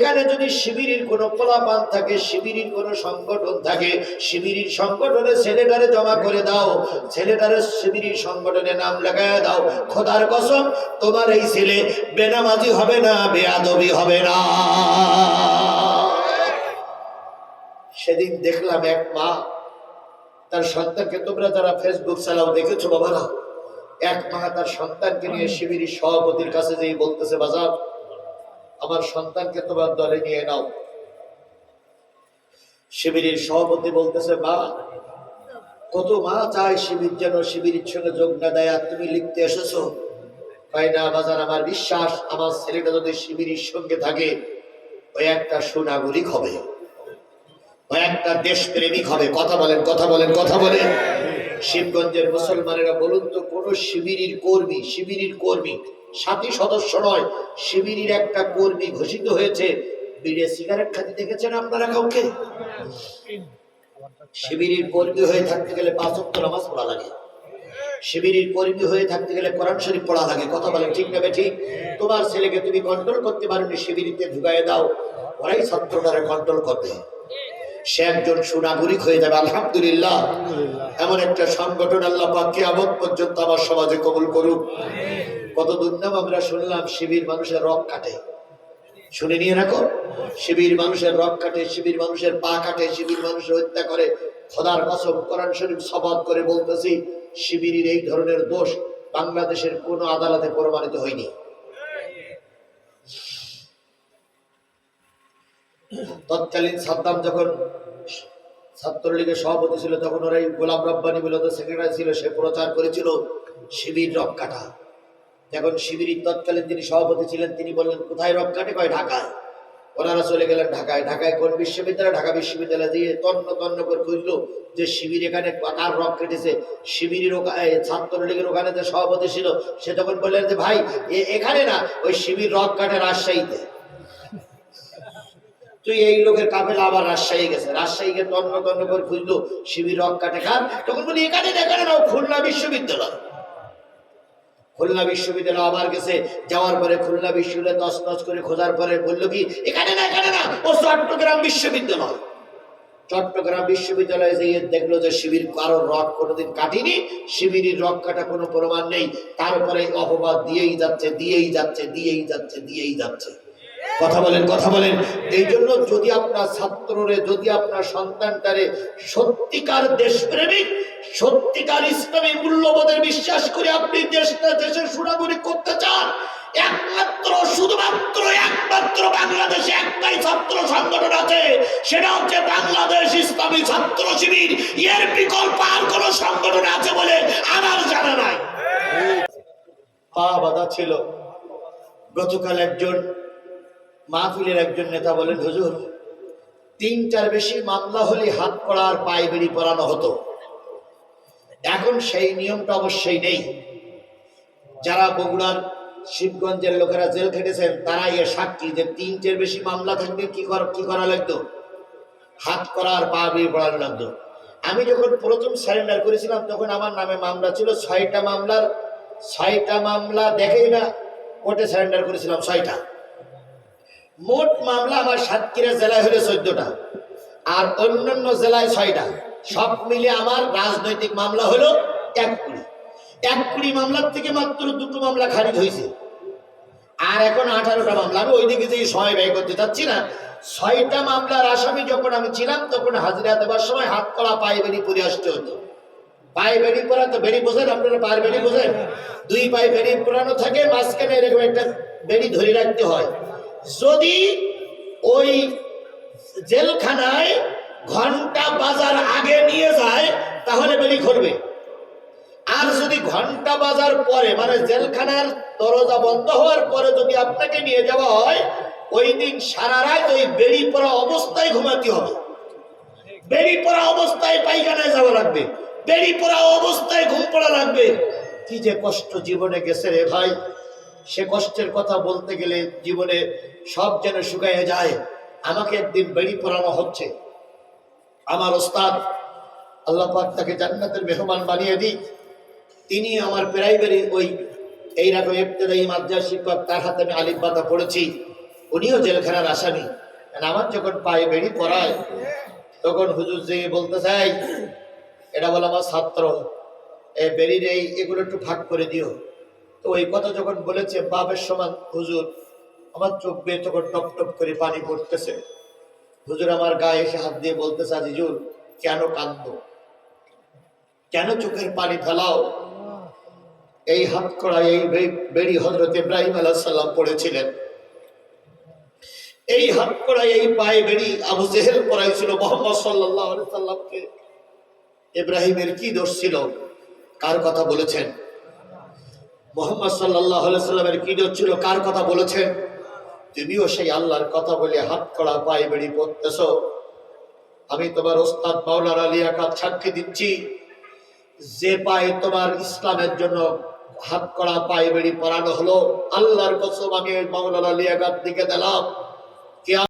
এখানে যদি শিবিরের কোনো পোলাপান থাকে, শিবিরের কোনো সংগঠন থাকে, শিবিরের সংগঠনে ছেলেটারে জমা করে দাও, ছেলেটারে শিবিরের সংগঠনে নাম লাগায় দাও। খোদার কসম, তোমার এই ছেলে বেনামাজি হবে না, বেয়াদবি হবে না। সেদিন দেখলাম এক মা, তার সন্তানকে তোমরা যারা ফেসবুক চালাও, দেখেছ বাবারা? এক মা তার সন্তানকে নিয়ে শিবিরের সভাপতির কাছে যেই বলতেছে, বাজার আমার সন্তানকে তোমার দলে নিয়ে নাও। শিবিরের সভাপতি বলতেছে, মা, কত মা চায় শিবির যেন শিবিরের সঙ্গে যোগ না দেয়, আর তুমি লিখতে এসেছ? তাই না, বাজার, আমার বিশ্বাস, আমার ছেলেটা যদি শিবিরের সঙ্গে থাকে ওই একটা সুনাগরিক হবে। ওই একটা দেশপ্রেমিক হবে। কথা বলেন কথা বলেন কথা বলেন। শিবগঞ্জের মুসলমানেরা বলুন তো, কোন শিবিরের কর্মী শিবিরের কর্মী সাথী সদস্য নয়, শিবিরের একটা কর্মী ঘোষিত হয়েছে। বিড়ে সিগারেট খাতে দেখেছেন আপনারা কাউকে? শিবিরের কর্মী হয়ে থাকতে গেলে পাঁচ ওয়াক্ত নামাজ পড়া লাগে। শিবিরের কর্মী হয়ে থাকতে গেলে কোরআন শরীফ পড়া লাগে। কথা বলে ঠিক নেবে ঠিক? তোমার ছেলেকে তুমি কন্ট্রোল করতে পারোনি শিবিরিতে ঢুকাই দাও। ওরাই ছাত্রটারে কন্ট্রোল করবে। সে একজন সুনাগরিক হয়ে যাবে, আলহামদুলিল্লাহ। এমন একটা সংগঠন আল্লাহ পাককে আমত পর্যন্ত আমার সমাজে কবুল করুক। কত দুর্নাম আমরা শুনলাম শিবির মানুষের রক কাটে। শুনে নিয়ে রাখো, শিবির মানুষের রক কাটে, শিবির মানুষের পা কাটে, শিবির মানুষের হত্যা করে। খোদার কসম, কোরআন শরীফ সবাদ করে বলতেছি, শিবিরের এই ধরনের দোষ বাংলাদেশের কোনো আদালতে প্রমাণিত হয়নি। তৎকালীন সাদ্দাম যখন ছাত্রলীগের সভাপতি ছিল, তখন ওরাই গোলাম রব্বানি মূলত সেক্রেটারি ছিল, সে প্রচার করেছিল, শিবির রক্ষাটা যখন শিবিরের তৎকালীন তিনি সভাপতি ছিলেন তিনি বললেন কোথায় রক্ষাটে কয় ঢাকায়? ওনারা চলে গেলেন ঢাকায়। ঢাকায় কোন বিশ্ববিদ্যালয়? ঢাকা বিশ্ববিদ্যালয়ে দিয়ে তন্ন তন্ন করে খুঁজলো যে শিবির এখানে কার রক কেটেছে শিবিরের ছাত্রলীগের ওখানে যে সভাপতি ছিল সে তখন বললেন যে ভাই এখানে না ওই শিবির রক কাটে রাজশাহীতে। তুই এই লোকের কাফেলা আবার রাজশাহী গেছে। রাজশাহী গিয়ে তন্ন তন্ন করে খুঁজলো শিবির রক কাটে কার? তখন বলি এখানে না, এখানে না খুলনা বিশ্ববিদ্যালয়। খুলনা বিশ্ববিদ্যালয় আবার গেছে, যাওয়ার পরে খুলনা বিশ্ববিদ্যালয় তস তস করে খোঁজার পরে বলল কি, এখানে না এখানে না, ও চট্টগ্রাম বিশ্ববিদ্যালয়। চট্টগ্রাম বিশ্ববিদ্যালয়ে যেয়ে দেখল যে শিবির কারও রক কোনোদিন কাটিনি, শিবিরের রক কাটা কোনো প্রমাণ নেই। তারপরে অপবাদ দিয়েই যাচ্ছে দিয়েই যাচ্ছে দিয়েই যাচ্ছে দিয়েই যাচ্ছে। কথা বলেন কথা বলেন। এই জন্য যদি আপনার ছাত্ররে, যদি আপনার সন্তানটারে সত্যিকার দেশপ্রেমিক, সত্যিকার ইসলামী মূল্যবোধের বিশ্বাস করে আপনি দেশটা, দেশের সুনাগরিক করতে চান, একমাত্র, শুধুমাত্র একমাত্র বাংলাদেশে একটাই ছাত্র সংগঠন আছে, সেটা হচ্ছে বাংলাদেশ ইসলামী ছাত্র শিবির। এর বিকল্প আর কোন সংগঠন আছে বলে আমার জানা নাই। পা বাধা ছিল। গতকাল একজন মাহফিলের একজন নেতা বলেন, হুজুর, তিনটার বেশি মামলা হলে হাত পড়া আর পায়ে বেড়ি পরানো হতো। এখন সেই নিয়মটা অবশ্যই নেই। যারা বগুড়ার শিবগঞ্জের লোকেরা জেল খেটেছেন তারা এর সাক্ষী যে তিনটের বেশি মামলা থাকলে কি কর, কি করা লাগতো? হাত করা আর পা বেড়ি পড়ানো লাগতো। আমি যখন প্রথম সারেন্ডার করেছিলাম, তখন আমার নামে মামলা ছিল ছয়টা মামলার, ছয়টা মামলা দেখেই না কোর্টে সারেন্ডার করেছিলাম ছয়টা। মোট মামলা আমার সাতক্ষীরা জেলায় হলো চোদ্দটা, আর অন্যান্য জেলায় ছয়টা। সব মিলে আমার রাজনৈতিক মামলা হলো এক কুড়ি। এক কুড়ি মামলার থেকে মাত্র দুটো মামলা খারিজ হয়েছে। আর এখন আঠারোটা মামলা। আমি ওইদিকে যে সময় ব্যয় করতে চাচ্ছি না, ছয়টা মামলার আসামি যখন আমি ছিলাম, তখন হাজিরা দেওয়ার সময় হাত কলা পায়ে বেরিয়ে পরে আসতে হতো। পায়ে বেরিয়ে পরা তো বেরি বোঝেন, আপনারা পায়ের বেরি বোঝেন? দুই পায়ে বেরিয়ে পরানো থাকে, মাঝখানে এরকম একটা বেরি ধরে রাখতে হয়। যদি ওই জেলখানায় ঘণ্টা বাজার আগে নিয়ে যায়, তাহলে বেরি করবে আর যদি ঘণ্টা বাজার পরে মানে জেলখানার দরজা বন্ধ হওয়ার পরে যদি আপনাকে নিয়ে যাওয়া হয়, ওই দিন সারা রাত ওই বেরি পড়া অবস্থায় ঘুমাতে হবে। বেরি পড়া অবস্থায় পায়খানায় যাওয়া লাগবে। বেরি পড়া অবস্থায় ঘুম পড়া লাগবে। কি যে কষ্ট জীবনে গেছে রে ভাই। সে কষ্টের কথা বলতে গেলে জীবনে সব যেন শুকাইয়ে যায়। আমাকে একদিন বেড়ি পড়ানো হচ্ছে। আমার ওস্তাদ আল্লাহ পাক তাকে জান্নাতের মেহমান বানিয়ে দিই তিনি আমার প্রাইমারি ওই এইরকম ইবতদায়ী মাদ্রাসা শিক্ষক, তার হাতে আমি আলিফ পড়েছি। উনিও জেলখানার আসামি। আমার যখন পায়ে বেড়ি পড়ায় তখন হুজুর যে বলতে চাই এটা বলে আমার ছাত্র। এ বেরির এই এগুলো একটু ভাগ করে দিও। তো ওই কথা যখন বলেছে, বাপের সমান হুজুর, আমার চোখ বেয়ে তখন টপ টপ করে পানি পড়তেছে। হুজুর আমার গায়ে এসে হাত দিয়ে বলতেছে আজিজুর কেন কান্দ কেন চোখের পানি ফেলাও? এই হাত করা এই বেড়ি হজরত ইব্রাহিম আলাহ সাল্লাম পড়েছিলেন। এই হাত করা এই পায়ে বেড়ি আবু জেহেল পড়াইছিল মোহাম্মদ সাল্লাহ সাল্লামকে। ইব্রাহিমের কি দোষ ছিল? কার কথা বলেছেন? মোহাম্মদ সাল্লাহ সাল্লামের কি ছিল? কার কথা বলেছেন? তুমিও সেই আল্লাহর কথা বলে হাত করা পায়ে বেড়ি পড়তেছ। আমি তোমার ওস্তাদ মাওলানা লিয়াকাত সাক্ষী দিচ্ছি। যে পায়ে তোমার ইসলামের জন্য হাত করা পায়ে বেড়ি পরানো হলো, আল্লাহর কসম আমি ওই মাওলানা লিয়াকাত দিকে দিলাম।